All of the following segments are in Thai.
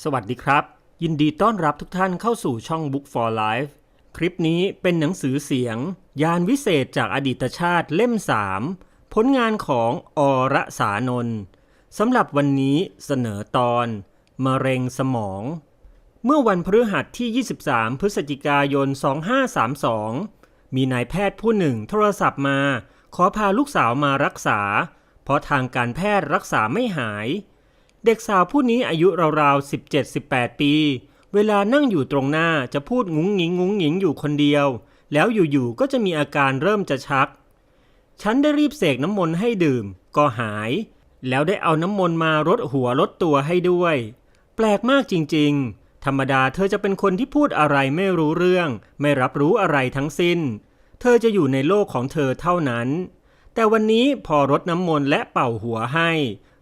สวัสดีครับ ยินดีต้อนรับทุกท่านเข้าสู่ช่อง Book for Life คลิปนี้เป็นหนังสือเสียง ยานวิเศษจากอดีตชาติเล่ม 3 ผลงานของอรสานนท์สำหรับวันนี้เสนอตอน มะเร็งสมอง เมื่อวันพฤหัสที่ 23 พฤศจิกายน 2532 มีนายแพทย์ผู้หนึ่งโทรศัพท์มา ขอพาลูกสาวมารักษา เพราะทางการแพทย์รักษาไม่หาย เด็กสาวผู้นี้อายุราวๆ 17-18 ปี เวลานั่งอยู่ตรงหน้าจะพูดงุ้งหงิงงุ้งหงิงอยู่คนเดียว แล้วอยู่ๆ ก็จะมีอาการเริ่มจะชัก ฉันได้รีบเสกน้ำมนต์ให้ดื่ม ก็หาย แล้วได้เอาน้ำมนต์มารดหัวรดตัวให้ด้วย แปลกมากจริงๆ ธรรมดาเธอจะเป็นคนที่พูดอะไรไม่รู้เรื่อง ไม่รับรู้อะไรทั้งสิ้น เธอจะอยู่ในโลกของเธอเท่านั้นแต่วันนี้พอรดน้ำมนต์และเป่าหัวให้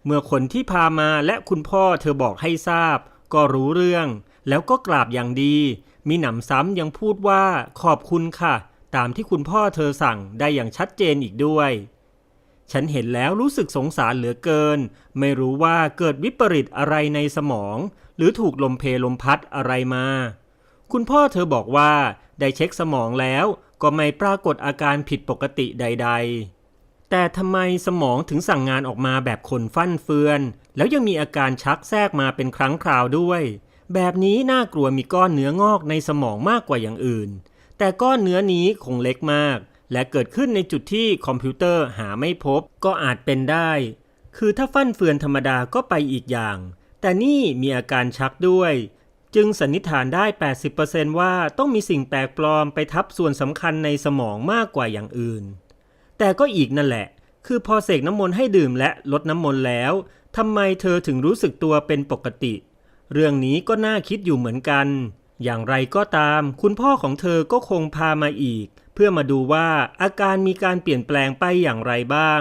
เมื่อคนที่พามาและคุณพ่อเธอบอกให้ทราบ ก็รู้เรื่อง แล้วก็กราบอย่างดี มีหนำซ้ำยังพูดว่าขอบคุณค่ะ ตามที่คุณพ่อเธอสั่งได้อย่างชัดเจนอีกด้วย ฉันเห็นแล้วรู้สึกสงสารเหลือเกิน ไม่รู้ว่าเกิดวิปริตอะไรในสมอง หรือถูกลมเพลมพัดอะไรมา คุณพ่อเธอบอกว่าได้เช็คสมองแล้ว ก็ไม่ปรากฏอาการผิดปกติใด ๆ แต่ทำไมสมองถึงสั่งงานออกมาแบบคนฟั่นเฟือน แล้วยังมีอาการชักแทรกมาเป็นครั้งคราวด้วย แบบนี้น่ากลัวมีก้อนเนื้องอกในสมองมากกว่าอย่างอื่น แต่ก้อนเนื้อนี้คงเล็กมาก และเกิดขึ้นในจุดที่คอมพิวเตอร์หาไม่พบก็อาจเป็นได้ คือถ้าฟั่นเฟือนธรรมดาก็ไปอีกอย่าง แต่นี่มีอาการชักด้วย จึงสันนิษฐานได้ 80%ว่าต้องมีสิ่งแปลกปลอมไปทับส่วนสำคัญในสมองมากกว่าอย่างอื่น แต่ก็อีกนั่นแหละ คือพอเสกน้ำมนต์ให้ดื่มและลดน้ำมนต์แล้วทำไมเธอถึงรู้สึกตัวเป็นปกติ เรื่องนี้ก็น่าคิดอยู่เหมือนกัน อย่างไรก็ตาม คุณพ่อของเธอก็คงพามาอีก เพื่อมาดูว่าอาการมีการเปลี่ยนแปลงไปอย่างไรบ้าง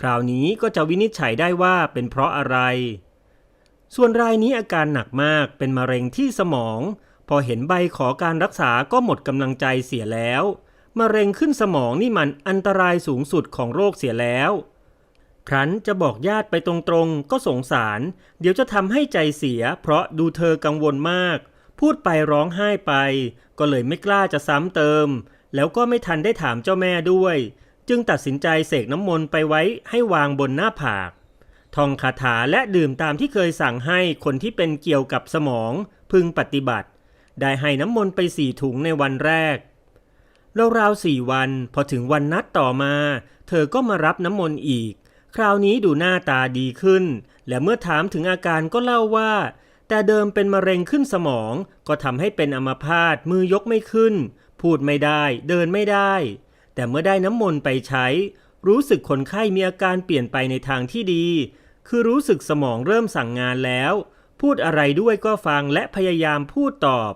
คราวนี้ก็จะวินิจฉัยได้ว่าเป็นเพราะอะไร ส่วนรายนี้อาการหนักมากเป็นมะเร็งที่สมอง พอเห็นใบขอการรักษาก็หมดกำลังใจเสียแล้ว มะเร็งขึ้นสมองนี่มันอันตรายสูงสุดของโรคเสียแล้ว ครั้นจะบอกญาติไปตรงๆ ก็สงสาร เดี๋ยวจะทำให้ใจเสีย เพราะดูเธอกังวลมาก พูดไปร้องไห้ไป ก็เลยไม่กล้าจะซ้ำเติม แล้วก็ไม่ทันได้ถามเจ้าแม่ด้วย จึงตัดสินใจเสกน้ำมนต์ไปไว้ให้วางบนหน้าผากท่องคาถาและดื่มตามที่เคยสั่งให้คนที่เป็นเกี่ยวกับสมองพึงปฏิบัติ ได้ให้น้ำมนต์ไปสี่ถุงในวันแรก ราวๆสี่วัน พอถึงวันนัดต่อมา เธอก็มารับน้ำมนต์อีก คราวนี้ดูหน้าตาดีขึ้น และเมื่อถามถึงอาการก็เล่าว่า แต่เดิมเป็นมะเร็งขึ้นสมอง ก็ทำให้เป็นอัมพาตมือยกไม่ขึ้น พูดไม่ได้ เดินไม่ได้ แต่เมื่อได้น้ำมนต์ไปใช้ รู้สึกคนไข้มีอาการเปลี่ยนไปในทางที่ดี คือรู้สึกสมองเริ่มสั่งงานแล้ว พูดอะไรด้วยก็ฟังและพยายามพูดตอบ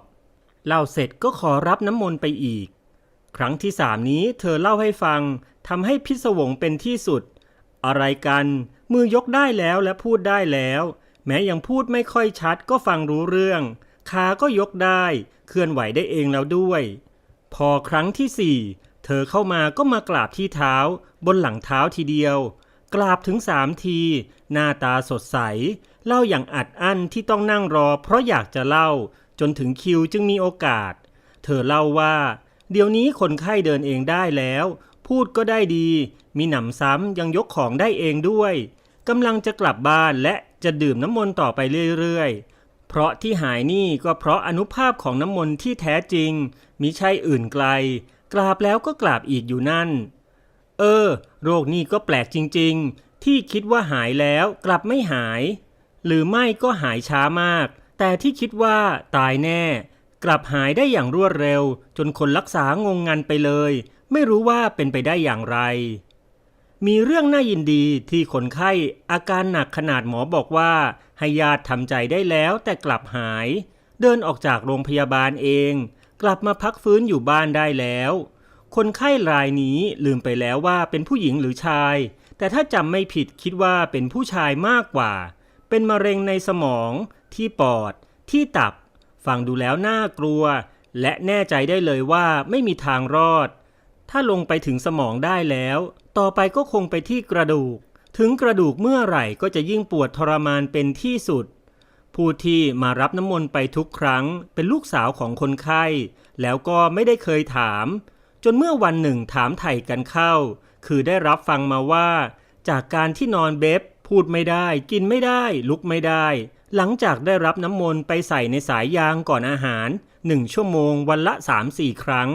เล่าเสร็จก็ขอรับน้ำมนต์ไปอีก ครั้งที่สามนี้เธอเล่าให้ฟังทำให้พิศวงเป็นที่สุด อะไรกัน มือยกได้แล้วและพูดได้แล้ว แม้ยังพูดไม่ค่อยชัดก็ฟังรู้เรื่อง ขาก็ยกได้ เคลื่อนไหวได้เองแล้วด้วย พอครั้งที่สี่เธอเข้ามาก็มากราบที่เท้า บนหลังเท้าทีเดียว กราบถึงสามที หน้าตาสดใส เล่าอย่างอัดอั้นที่ต้องนั่งรอ เพราะอยากจะเล่า จนถึงคิวจึงมีโอกาส เธอเล่าว่า เดี๋ยวนี้คนไข้เดินเองได้แล้ว พูดก็ได้ดี มีหนำซ้ำยังยกของได้เองด้วยกำลังจะกลับบ้านและจะดื่มน้ำมนต์ต่อไปเรื่อยๆ เพราะที่หายนี่ก็เพราะอนุภาพของน้ำมนต์ที่แท้จริงมิใช่อื่นไกล กราบแล้วก็กราบอีกอยู่นั่น เออ โรคนี้ก็แปลกจริงๆ ที่คิดว่าหายแล้วกลับไม่หาย หรือไม่ก็หายช้ามาก แต่ที่คิดว่าตายแน่ กลับหายได้อย่างรวดเร็ว จนคนรักษางงงันไปเลย ไม่รู้ว่าเป็นไปได้อย่างไร มีเรื่องน่ายินดีที่คนไข้อาการหนักขนาดหมอบอกว่าให้ญาติทำใจได้แล้วแต่กลับหาย เดินออกจากโรงพยาบาลเอง กลับมาพักฟื้นอยู่บ้านได้แล้ว คนไข้รายนี้ลืมไปแล้วว่าเป็นผู้หญิงหรือชาย แต่ถ้าจำไม่ผิดคิดว่าเป็นผู้ชายมากกว่า เป็นมะเร็งในสมอง ที่ปอด ที่ตับ ฟังดูแล้วน่ากลัว และแน่ใจได้เลยว่าไม่มีทางรอด ถ้าลงไปถึงสมองได้แล้ว ต่อไปก็คงไปที่กระดูก ถึงกระดูกเมื่อไหร่ก็จะยิ่งปวดทรมานเป็นที่สุดพผู้ที่มารับน้ำมนต์ไปทุกครั้ง เป็นลูกสาวของคนไข้ แล้วก็ไม่ได้เคยถาม จนเมื่อวันหนึ่งถามไถ่กันเข้า คือได้รับฟังมาว่า จากการที่นอนเบบพูดไม่ได้ กินไม่ได้ ลุกไม่ได้ หลังจากได้รับน้ำมนต์ไปใส่ในสายยางก่อนอาหารหนึ่งชั่วโมงวันละ 3-4 ครั้ง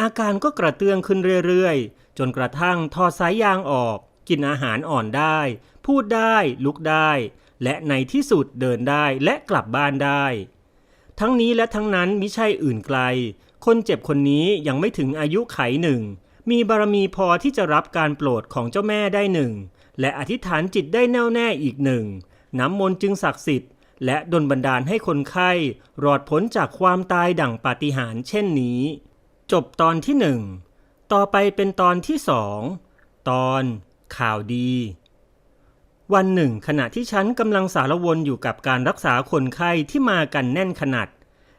อาการก็กระเตื้องขึ้นเรื่อยๆ จนกระทั่งทอสายยางออก กินอาหารอ่อนได้ พูดได้ ลุกได้ และในที่สุดเดินได้และกลับบ้านได้ ทั้งนี้และทั้งนั้นมิใช่อื่นไกล คนเจ็บคนนี้ยังไม่ถึงอายุไขหนึ่ง มีบารมีพอที่จะรับการโปรดของเจ้าแม่ได้หนึ่ง และอธิษฐานจิตได้แน่วแน่อีกหนึ่ง น้ำมนต์จึงศักดิ์สิทธิ์ และดลบันดาลให้คนไข้รอดพ้นจากความตายดั่งปาฏิหาริย์เช่นนี้ จบตอนที่หนึ่งต่อไปเป็นตอนที่สองตอนข่าวดี วันหนึ่ง ขณะที่ฉันกำลังสารวนอยู่กับการรักษาคนไข้ที่มากันแน่นขนาด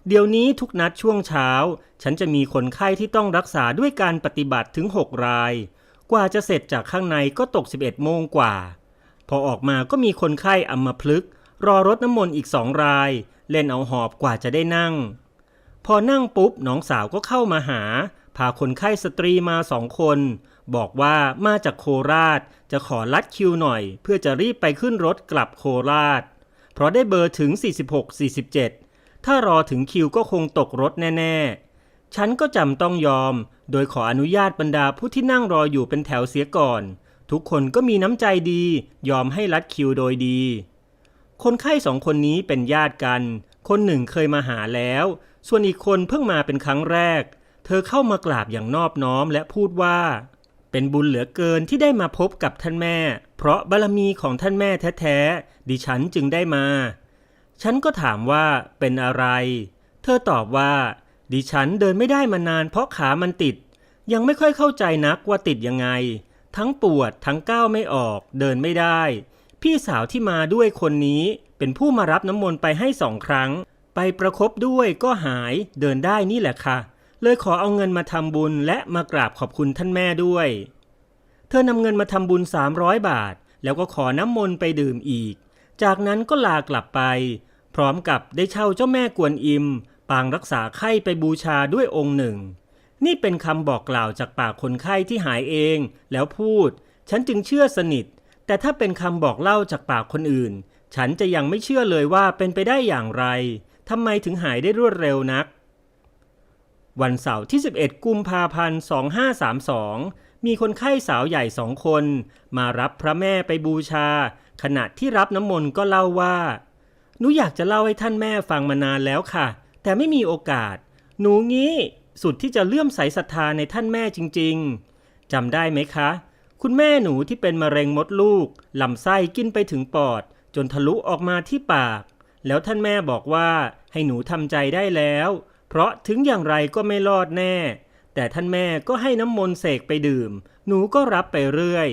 เดี๋ยวนี้ทุกนัดช่วงเช้า ฉันจะมีคนไข้ที่ต้องรักษาด้วยการปฏิบัติถึง 6 ราย กว่าจะเสร็จจากข้างในก็ตก 11 โมงกว่า พอออกมาก็มีคนไข้อัมพลึกษ์ รอรถน้ำมนต์อีกสองราย เล่นเอาหอบกว่าจะได้นั่ง พอนั่งปุ๊บน้องสาวก็เข้ามาหา พาคนไข้สตรีมาสองคน บอกว่ามาจากโคราชจะขอลัดคิวหน่อย เพื่อจะรีบไปขึ้นรถกลับโคราช เพราะได้เบอร์ถึง 46-47 ถ้ารอถึงคิวก็คงตกรถแน่ ๆ ฉันก็จำต้องยอม โดยขออนุญาตบรรดาผู้ที่นั่งรออยู่เป็นแถวเสียก่อน ทุกคนก็มีน้ำใจดี ยอมให้ลัดคิวโดยดี คนไข้สองคนนี้เป็นญาติกัน คนหนึ่งเคยมาหาแล้ว ส่วนอีกคนเพิ่งมาเป็นครั้งแรก เธอเข้ามากราบอย่างนอบน้อมและพูดว่า เป็นบุญเหลือเกินที่ได้มาพบกับท่านแม่ เพราะบารมีของท่านแม่แท้ๆดิฉันจึงได้มา ฉันก็ถามว่าเป็นอะไร เธอตอบว่า ดิฉันเดินไม่ได้มานานเพราะขามันติด ยังไม่ค่อยเข้าใจนักว่าติดยังไง ทั้งปวดทั้งก้าวไม่ออก เดินไม่ได้ พี่สาวที่มาด้วยคนนี้เป็นผู้มารับน้ำมนต์ไปให้สองครั้ง ไปประคบด้วยก็หายเดินได้นี่แหละค่ะ เลยขอเอาเงินมาทำบุญและมากราบขอบคุณท่านแม่ด้วย เธอนำเงินมาทำบุญ 300 บาท แล้วก็ขอน้ำมนต์ไปดื่มอีก จากนั้นก็ลากลับไป พร้อมกับได้เช่าเจ้าแม่กวนอิม ปางรักษาไข้ไปบูชาด้วยองค์หนึ่ง นี่เป็นคำบอกกล่าวจากปากคนไข้ที่หายเอง แล้วพูด ฉันจึงเชื่อสนิท แต่ถ้าเป็นคำบอกเล่าจากปากคนอื่น ฉันจะยังไม่เชื่อเลยว่าเป็นไปได้อย่างไรทำไมถึงหายได้รวดเร็วนัก วันเสาร์ที่ 11 กุมภาพันธ์ 2532 มีคนไข้สาวใหญ่สองคน มารับพระแม่ไปบูชา ขณะที่รับน้ำมนต์ก็เล่าว่า หนูอยากจะเล่าให้ท่านแม่ฟังมานานแล้วค่ะ แต่ไม่มีโอกาส หนูงี้สุดที่จะเลื่อมใสศรัทธาในท่านแม่จริง ๆจำได้ไหมคะ คุณแม่หนูที่เป็นมะเร็งมดลูกลำไส้กินไปถึงปอด จนทะลุออกมาที่ปาก แล้วท่านแม่บอกว่าให้หนูทำใจได้แล้ว เพราะถึงอย่างไรก็ไม่รอดแน่ แต่ท่านแม่ก็ให้น้ำมนต์เสกไปดื่ม หนูก็รับไปเรื่อย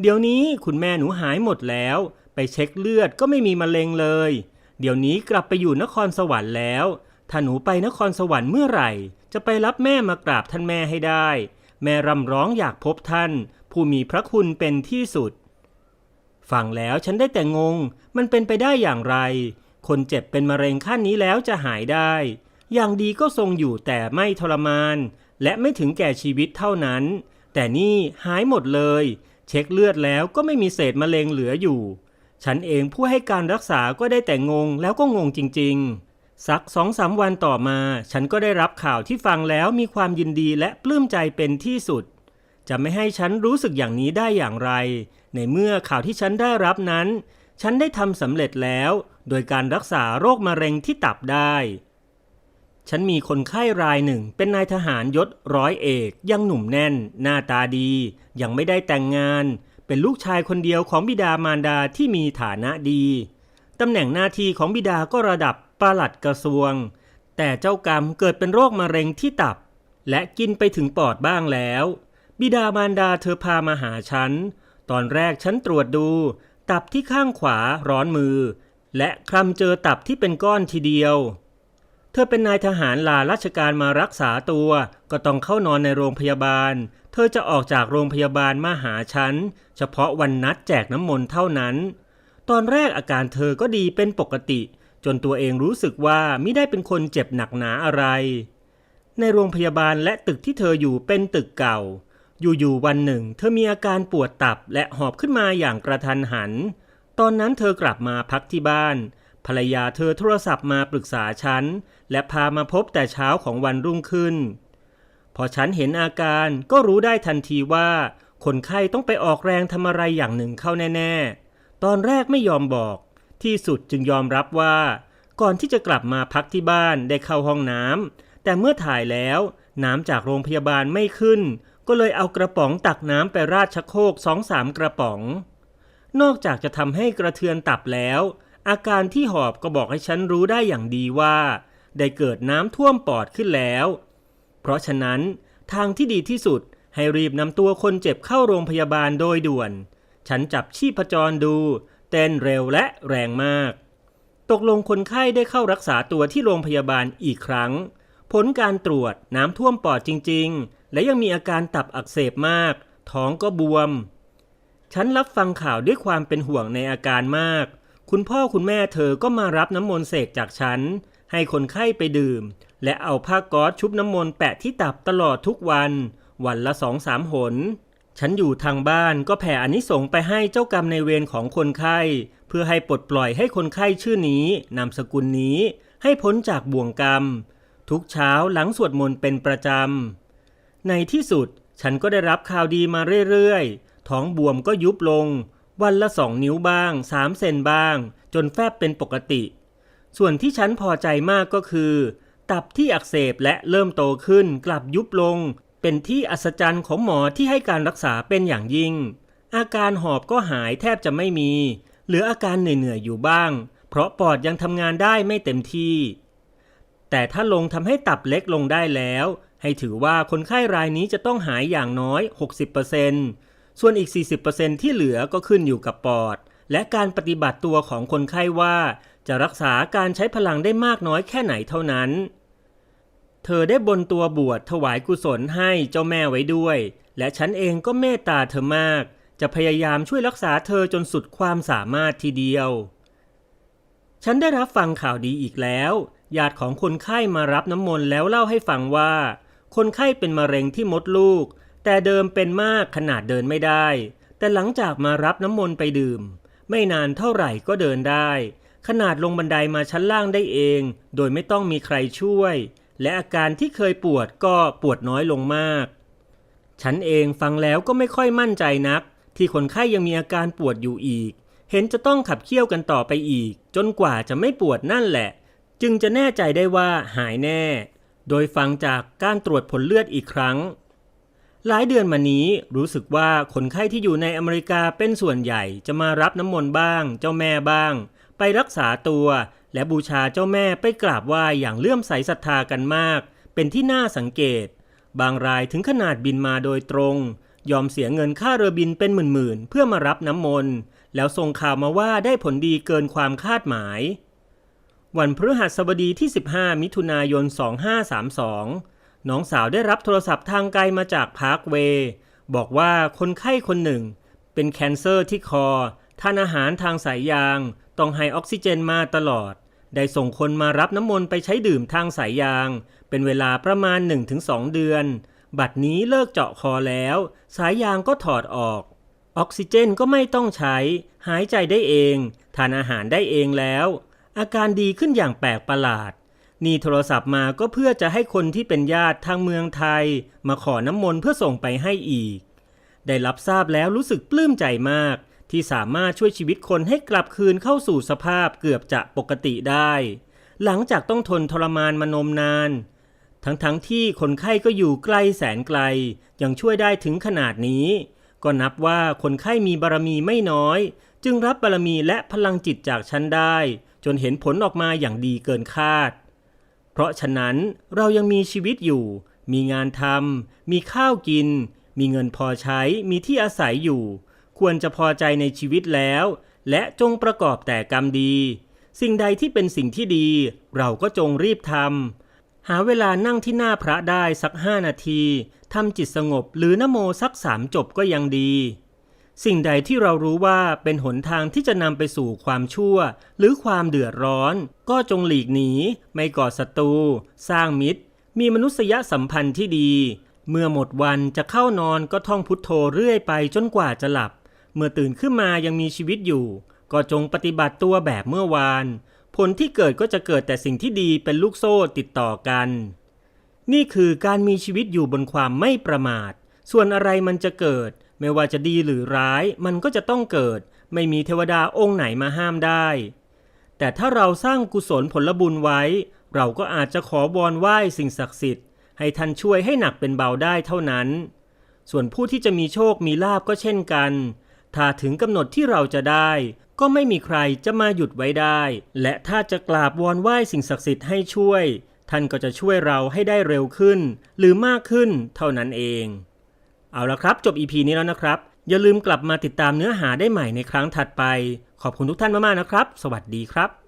เดี๋ยวนี้คุณแม่หนูหายหมดแล้ว ไปเช็คเลือดก็ไม่มีมะเร็งเลย เดี๋ยวนี้กลับไปอยู่นครสวรรค์แล้ว ถ้าหนูไปนครสวรรค์เมื่อไหร่ จะไปรับแม่มากราบท่านแม่ให้ได้ แม่รำร้องอยากพบท่าน ผู้มีพระคุณเป็นที่สุด ฟังแล้วฉันได้แต่งง มันเป็นไปได้อย่างไร คนเจ็บเป็นมะเร็งขั้นนี้แล้วจะหายได้ อย่างดีก็ทรงอยู่แต่ไม่ทรมาน และไม่ถึงแก่ชีวิตเท่านั้น แต่นี่หายหมดเลย เช็คเลือดแล้วก็ไม่มีเศษมะเร็งเหลืออยู่ ฉันเองผู้ให้การรักษาก็ได้แต่งงแล้วก็งงจริง ๆสักสองสามวันต่อมา ฉันก็ได้รับข่าวที่ฟังแล้วมีความยินดีและปลื้มใจเป็นที่สุด จะไม่ให้ฉันรู้สึกอย่างนี้ได้อย่างไร ในเมื่อข่าวที่ฉันได้รับนั้น ฉันได้ทำสำเร็จแล้ว โดยการรักษาโรคมะเร็งที่ตับได้ ฉันมีคนไข้รายหนึ่งเป็นนายทหารยศร้อยเอกยังหนุ่มแน่น หน้าตาดี ยังไม่ได้แต่งงาน เป็นลูกชายคนเดียวของบิดามารดาที่มีฐานะดีตำแหน่งหน้าที่ของบิดาก็ระดับปลัดกระทรวง แต่เจ้ากรรมเกิดเป็นโรคมะเร็งที่ตับ และกินไปถึงปอดบ้างแล้ว บิดามารดาเธอพามาหาฉัน ตอนแรกฉันตรวจดู ตับที่ข้างขวาร้อนมือ และคลำเจอตับที่เป็นก้อนทีเดียว เธอเป็นนายทหารลาราชการมารักษาตัว ก็ต้องเข้านอนในโรงพยาบาล เธอจะออกจากโรงพยาบาลมาหาฉัน เฉพาะวันนัดแจกน้ำมนต์เท่านั้น ตอนแรกอาการเธอก็ดีเป็นปกติจจนตัวเองรู้สึกว่าไม่ได้เป็นคนเจ็บหนักหนาอะไร ในโรงพยาบาลและตึกที่เธออยู่เป็นตึกเก่า อยู่ๆวันหนึ่ง เธอมีอาการปวดตับและหอบขึ้นมาอย่างกระทันหัน ตอนนั้นเธอกลับมาพักที่บ้าน ภรรยาเธอโทรศัพท์มาปรึกษาฉัน และพามาพบแต่เช้าของวันรุ่งขึ้น พอฉันเห็นอาการก็รู้ได้ทันทีว่า คนไข้ต้องไปออกแรงทำอะไรอย่างหนึ่งเข้าแน่ ๆ ตอนแรกไม่ยอมบอก ที่สุดจึงยอมรับว่า ก่อนที่จะกลับมาพักที่บ้านได้เข้าห้องน้ำแต่เมื่อถ่ายแล้วน้ำจากโรงพยาบาลไม่ขึ้น ก็เลยเอากระป๋องตักน้ำไปราดชักโครกสองสามกระป๋อง นอกจากจะทำให้กระเทือนตับแล้ว อาการที่หอบก็บอกให้ฉันรู้ได้อย่างดีว่า ได้เกิดน้ำท่วมปอดขึ้นแล้ว เพราะฉะนั้นทางที่ดีที่สุดให้รีบนำตัวคนเจ็บเข้าโรงพยาบาลโดยด่วน ฉันจับชีพจรดู เต้นเร็วและแรงมาก ตกลงคนไข้ได้เข้ารักษาตัวที่โรงพยาบาลอีกครั้ง ผลการตรวจน้ำท่วมปอดจริง ๆ และยังมีอาการตับอักเสบมาก ท้องก็บวม ฉันรับฟังข่าวด้วยความเป็นห่วงในอาการมาก คุณพ่อคุณแม่เธอก็มารับน้ำมนต์เสกจากฉัน ให้คนไข้ไปดื่ม และเอาผ้าก๊อซชุบน้ำมนต์แปะที่ตับตลอดทุกวัน วันละสองสามหน ฉันอยู่ทางบ้านก็แผ่อนิสงส์ไปให้เจ้ากรรมในเวรของคนไข้ เพื่อให้ปลดปล่อยให้คนไข้ชื่อนี้นามสกุลนี้ ให้พ้นจากบ่วงกรรม ทุกเช้าหลังสวดมนต์เป็นประจำ ในที่สุดฉันก็ได้รับข่าวดีมาเรื่อยๆ ท้องบวมก็ยุบลง วันละสองนิ้วบ้างสามเซนบ้าง จนแฟบเป็นปกติ ส่วนที่ฉันพอใจมากก็คือ ตับที่อักเสบและเริ่มโตขึ้นกลับยุบลง เป็นที่อัศจรรย์ของหมอที่ให้การรักษาเป็นอย่างยิ่ง อาการหอบก็หายแทบจะไม่มี เหลืออาการเหนื่อยๆอยู่บ้าง เพราะปอดยังทำงานได้ไม่เต็มที่ แต่ถ้าลงทำให้ตับเล็กลงได้แล้ว ให้ถือว่าคนไข้รายนี้จะต้องหายอย่างน้อย 60%ส่วนอีก 40%ที่เหลือก็ขึ้นอยู่กับปอด และการปฏิบัติตัวของคนไข้ว่า จะรักษาการใช้พลังได้มากน้อยแค่ไหนเท่านั้น เธอได้บนตัวบวชถวายกุศลให้เจ้าแม่ไว้ด้วย และฉันเองก็เมตตาเธอมาก จะพยายามช่วยรักษาเธอจนสุดความสามารถทีเดียว ฉันได้รับฟังข่าวดีอีกแล้ว ญาติของคนไข้มารับน้ำมนต์แล้วเล่าให้ฟังว่า คนไข้เป็นมะเร็งที่มดลูก แต่เดิมเป็นมากขนาดเดินไม่ได้ แต่หลังจากมารับน้ำมนต์ไปดื่ม ไม่นานเท่าไหร่ก็เดินได้ ขนาดลงบันไดมาชั้นล่างได้เอง โดยไม่ต้องมีใครช่วย และอาการที่เคยปวดก็ปวดน้อยลงมาก ฉันเองฟังแล้วก็ไม่ค่อยมั่นใจนัก ที่คนไข้ยังมีอาการปวดอยู่อีก เห็นจะต้องขับเคี่ยวกันต่อไปอีก จนกว่าจะไม่ปวดนั่นแหละ จึงจะแน่ใจได้ว่าหายแน่ โดยฟังจากการตรวจผลเลือดอีกครั้ง หลายเดือนมานี้รู้สึกว่าคนไข้ที่อยู่ในอเมริกาเป็นส่วนใหญ่จะมารับน้ำมนต์บ้าง เจ้าแม่บ้าง ไปรักษาตัว และบูชาเจ้าแม่ไปกราบไหว้อย่างเลื่อมใสศรัทธากันมาก เป็นที่น่าสังเกต บางรายถึงขนาดบินมาโดยตรง ยอมเสียเงินค่าเรือบินเป็นหมื่นๆเพื่อมารับน้ำมนต์แล้วส่งข่าวมาว่าได้ผลดีเกินความคาดหมาย วันพฤหัสบดีที่ 15 มิถุนายน 2532 น้องสาวได้รับโทรศัพท์ทางไกลมาจากพาร์คเวย์บอกว่าคนไข้คนหนึ่ง เป็นแคนเซอร์ที่คอ ทานอาหารทางสายยาง ต้องให้ออกซิเจนมาตลอด ได้ส่งคนมารับน้ำมนต์ไปใช้ดื่มทางสายยาง เป็นเวลาประมาณ 1-2 เดือน บัดนี้เลิกเจาะคอแล้ว สายยางก็ถอดออก ออกซิเจนก็ไม่ต้องใช้ หายใจได้เอง ทานอาหารได้เองแล้ว อาการดีขึ้นอย่างแปลกประหลาด นี่โทรศัพท์มาก็เพื่อจะให้คนที่เป็นญาติทางเมืองไทย มาขอน้ำมนต์เพื่อส่งไปให้อีก ได้รับทราบแล้วรู้สึกปลื้มใจมาก ที่สามารถช่วยชีวิตคนให้กลับคืนเข้าสู่สภาพเกือบจะปกติได้ หลังจากต้องทนทรมานมานมนาน ทั้งๆทที่คนไข้ก็อยู่ไกลแสนไกล ยังช่วยได้ถึงขนาดนี้ ก็นับว่าคนไข้มีบารมีไม่น้อย จึงรับบารมีและพลังจิตจากฉันได้ จนเห็นผลออกมาอย่างดีเกินคาด เพราะฉะนั้นเรายังมีชีวิตอยู่ มีงานทำมีข้าวกิน มีเงินพอใช้ มีที่อาศัยอยู่ ควรจะพอใจในชีวิตแล้ว และจงประกอบแต่กรรมดี สิ่งใดที่เป็นสิ่งที่ดี เราก็จงรีบทำหาเวลานั่งที่หน้าพระได้สักห้านาทีทำจิตสงบหรือนโมสักสามจบก็ยังดี สิ่งใดที่เรารู้ว่าเป็นหนทางที่จะนำไปสู่ความชั่ว หรือความเดือดร้อน ก็จงหลีกหนี ไม่ก่อศัตรู สร้างมิตร มีมนุษยสัมพันธ์ที่ดี เมื่อหมดวันจะเข้านอนก็ท่องพุทโธเรื่อยไปจนกว่าจะหลับ เมื่อตื่นขึ้นมายังมีชีวิตอยู่ ก็จงปฏิบัติตัวแบบเมื่อวาน ผลที่เกิดก็จะเกิดแต่สิ่งที่ดีเป็นลูกโซ่ติดต่อกัน นี่คือการมีชีวิตอยู่บนความไม่ประมาท ส่วนอะไรมันจะเกิดไม่ว่าจะดีหรือร้ายมันก็จะต้องเกิด ไม่มีเทวดาองค์ไหนมาห้ามได้ แต่ถ้าเราสร้างกุศลผลบุญไว้ เราก็อาจจะขอบอนไหว้สิ่งศักดิ์สิทธิ์ ให้ท่านช่วยให้หนักเป็นเบาได้เท่านั้น ส่วนผู้ที่จะมีโชคมีลาบก็เช่นกัน ถ้าถึงกำหนดที่เราจะได้ ก็ไม่มีใครจะมาหยุดไว้ได้ และถ้าจะกราบวอนไหว้สิ่งศักดิ์สิทธิ์ให้ช่วย ท่านก็จะช่วยเราให้ได้เร็วขึ้น หรือมากขึ้นเท่านั้นเอง เอาละครับ จบ EP นี้แล้วนะครับ อย่าลืมกลับมาติดตามเนื้อหาได้ใหม่ในครั้งถัดไป ขอบคุณทุกท่านมากๆนะครับ สวัสดีครับ